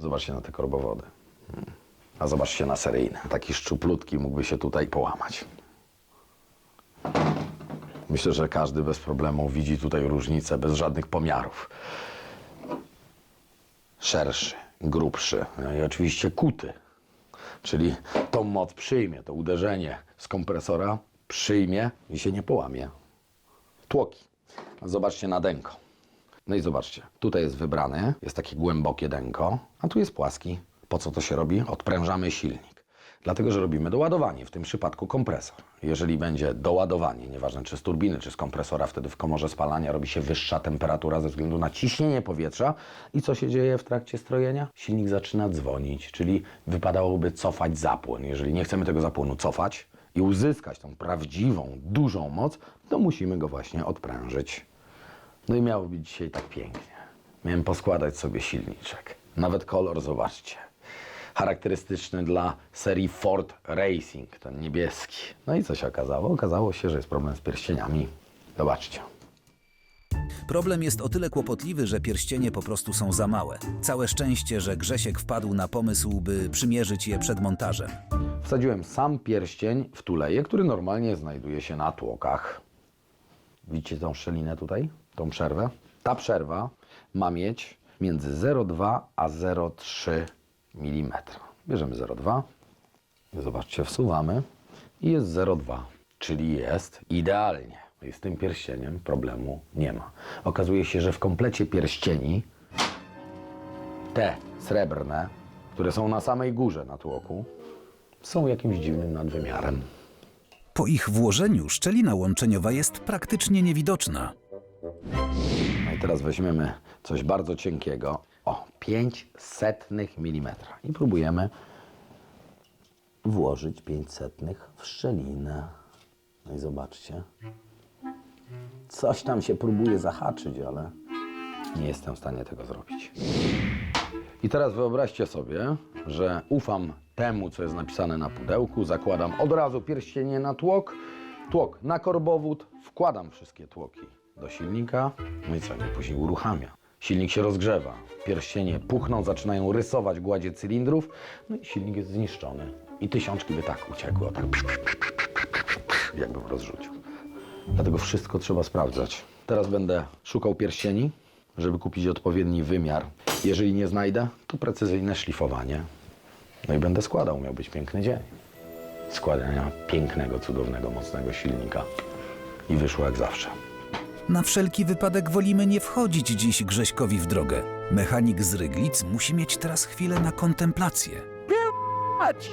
Zobaczcie na te korbowody. A zobaczcie na seryjny. Taki szczuplutki mógłby się tutaj połamać. Myślę, że każdy bez problemu widzi tutaj różnicę, bez żadnych pomiarów. Szerszy, grubszy, no i oczywiście kuty. Czyli tą moc przyjmie, to uderzenie z kompresora przyjmie i się nie połamie. Tłoki. Zobaczcie na denko. No i zobaczcie, tutaj jest wybrane, jest takie głębokie denko, a tu jest płaski. Po co to się robi? Odprężamy silnik. Dlatego, że robimy doładowanie, w tym przypadku kompresor. Jeżeli będzie doładowanie, nieważne czy z turbiny, czy z kompresora, wtedy w komorze spalania robi się wyższa temperatura ze względu na ciśnienie powietrza. I co się dzieje w trakcie strojenia? Silnik zaczyna dzwonić, czyli wypadałoby cofać zapłon. Jeżeli nie chcemy tego zapłonu cofać i uzyskać tą prawdziwą, dużą moc, to musimy go właśnie odprężyć. No i miało być dzisiaj tak pięknie. Miałem poskładać sobie silniczek. Nawet kolor, zobaczcie. Charakterystyczny dla serii Ford Racing, ten niebieski. No i co się okazało? Okazało się, że jest problem z pierścieniami. Zobaczcie. Problem jest o tyle kłopotliwy, że pierścienie po prostu są za małe. Całe szczęście, że Grzesiek wpadł na pomysł, by przymierzyć je przed montażem. Wsadziłem sam pierścień w tuleje, który normalnie znajduje się na tłokach. Widzicie tą szczelinę tutaj? Tą przerwę? Ta przerwa ma mieć między 0,2 a 0,3 mm. Bierzemy 0,2. Zobaczcie, wsuwamy i jest 0,2, czyli jest idealnie. I z tym pierścieniem problemu nie ma. Okazuje się, że w komplecie pierścieni te srebrne, które są na samej górze na tłoku, są jakimś dziwnym nadwymiarem. Po ich włożeniu szczelina łączeniowa jest praktycznie niewidoczna. No i teraz weźmiemy coś bardzo cienkiego, o 5 setnych milimetra i próbujemy włożyć 5 setnych w szczelinę. No i zobaczcie. Coś tam się próbuje zahaczyć, ale nie jestem w stanie tego zrobić. I teraz wyobraźcie sobie, że ufam temu, co jest napisane na pudełku, zakładam od razu pierścienie na tłok, tłok na korbowód, wkładam wszystkie tłoki do silnika, no i co, nie później uruchamia. Silnik się rozgrzewa, pierścienie puchną, zaczynają rysować gładzie cylindrów, no i silnik jest zniszczony. I tysiączki by tak uciekły, tak, jakbym rozrzucił. Dlatego wszystko trzeba sprawdzać. Teraz będę szukał pierścieni, żeby kupić odpowiedni wymiar. Jeżeli nie znajdę, to precyzyjne szlifowanie. No i będę składał. Miał być piękny dzień. Składania pięknego, cudownego, mocnego silnika. I wyszło jak zawsze. Na wszelki wypadek wolimy nie wchodzić dziś Grześkowi w drogę. Mechanik z Ryglic musi mieć teraz chwilę na kontemplację. Mać!